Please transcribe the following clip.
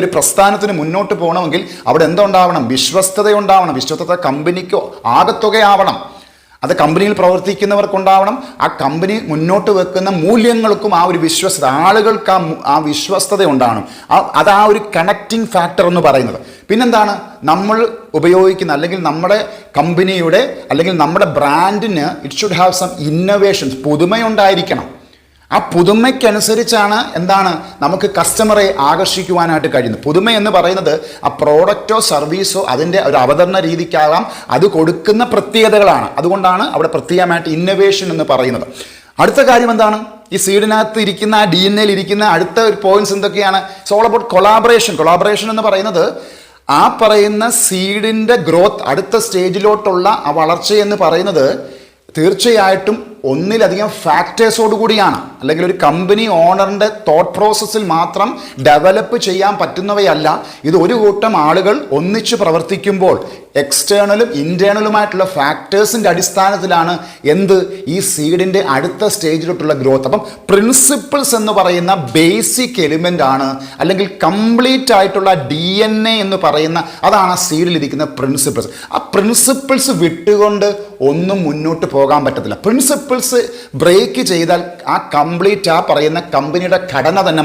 ഒരു പ്രസ്ഥാനത്തിന് മുന്നോട്ട് പോകണമെങ്കിൽ അവിടെ എന്തുണ്ടാവണം? വിശ്വസ്തത ഉണ്ടാവണം വിശ്വസ്തത കമ്പനിക്കോ ആകത്തുകയാവണം. അത് കമ്പനിയിൽ പ്രവർത്തിക്കുന്നവർക്കുണ്ടാവണം. ആ കമ്പനി മുന്നോട്ട് വെക്കുന്ന മൂല്യങ്ങൾക്കും ആ ഒരു വിശ്വസ്ത ആളുകൾക്ക് ആ ആ വിശ്വസ്തത ഉണ്ടാവണം ആ അത് ആ ഒരു കണക്റ്റിംഗ് ഫാക്ടർ എന്ന് പറയുന്നത്. പിന്നെന്താണ്? നമ്മൾ ഉപയോഗിക്കുന്ന അല്ലെങ്കിൽ നമ്മുടെ കമ്പനിയുടെ അല്ലെങ്കിൽ നമ്മുടെ ബ്രാൻഡിന് it should have some innovations പുതുമയുണ്ടായിരിക്കണം. ആ പുതുമയ്ക്കനുസരിച്ചാണ് എന്താണ് നമുക്ക് കസ്റ്റമറെ ആകർഷിക്കുവാനായിട്ട് കഴിയുന്നത്. പുതുമ എന്ന് പറയുന്നത് ആ പ്രോഡക്റ്റോ സർവീസോ അതിന്റെ ഒരു അവതരണ രീതിക്കാകാം. അത് കൊടുക്കുന്ന പ്രത്യേകതകളാണ്. അതുകൊണ്ടാണ് അവിടെ പ്രത്യേകമായിട്ട് ഇന്നൊവേഷൻ എന്ന് പറയുന്നത്. അടുത്ത കാര്യം എന്താണ്? ഈ സീഡിനകത്ത് ഇരിക്കുന്ന ആ ഡി എൻ എയിൽ ഇരിക്കുന്ന അടുത്ത ഒരു പോയിന്റ്സ് എന്തൊക്കെയാണ്? സോൾ അബൌട്ട് കൊളാബറേഷൻ കൊളാബറേഷൻ എന്ന് പറയുന്നത് ആ പറയുന്ന സീഡിന്റെ ഗ്രോത്ത് അടുത്ത സ്റ്റേജിലോട്ടുള്ള ആ വളർച്ച എന്ന് പറയുന്നത് തീർച്ചയായിട്ടും ഒന്നിലധികം ഫാക്ടേഴ്സോട് കൂടിയാണ്. അല്ലെങ്കിൽ ഒരു കമ്പനി ഓണറിന്റെ തോട്ട് പ്രോസസ്സിൽ മാത്രം ഡെവലപ്പ് ചെയ്യാൻ പറ്റുന്നവയല്ല. ഇത് ഒരു കൂട്ടം ആളുകൾ ഒന്നിച്ച് പ്രവർത്തിക്കുമ്പോൾ എക്സ്റ്റേണലും ഇന്റേണലുമായിട്ടുള്ള ഫാക്ടേഴ്സിന്റെ അടിസ്ഥാനത്തിലാണ് എന്ത്? ഈ സീഡിന്റെ അടുത്ത സ്റ്റേജിലോട്ടുള്ള ഗ്രോത്ത് അപ്പം പ്രിൻസിപ്പിൾസ് എന്ന് പറയുന്ന ബേസിക് എലിമെന്റ് ആണ്. അല്ലെങ്കിൽ കംപ്ലീറ്റ് ആയിട്ടുള്ള ഡി എൻ എ എന്ന് പറയുന്ന അതാണ് ആ സീഡിലിരിക്കുന്ന പ്രിൻസിപ്പിൾസ് ആ പ്രിൻസിപ്പിൾസ് വിട്ടുകൊണ്ട് ഒന്നും മുന്നോട്ട് പോകാൻ പറ്റത്തില്ല. പ്രിൻസിപ്പിൾസ് ബ്രേക്ക് ചെയ്താൽ ആ കംപ്ലീറ്റ് ആ പറയുന്ന കമ്പനിയുടെ ഘടന തന്നെ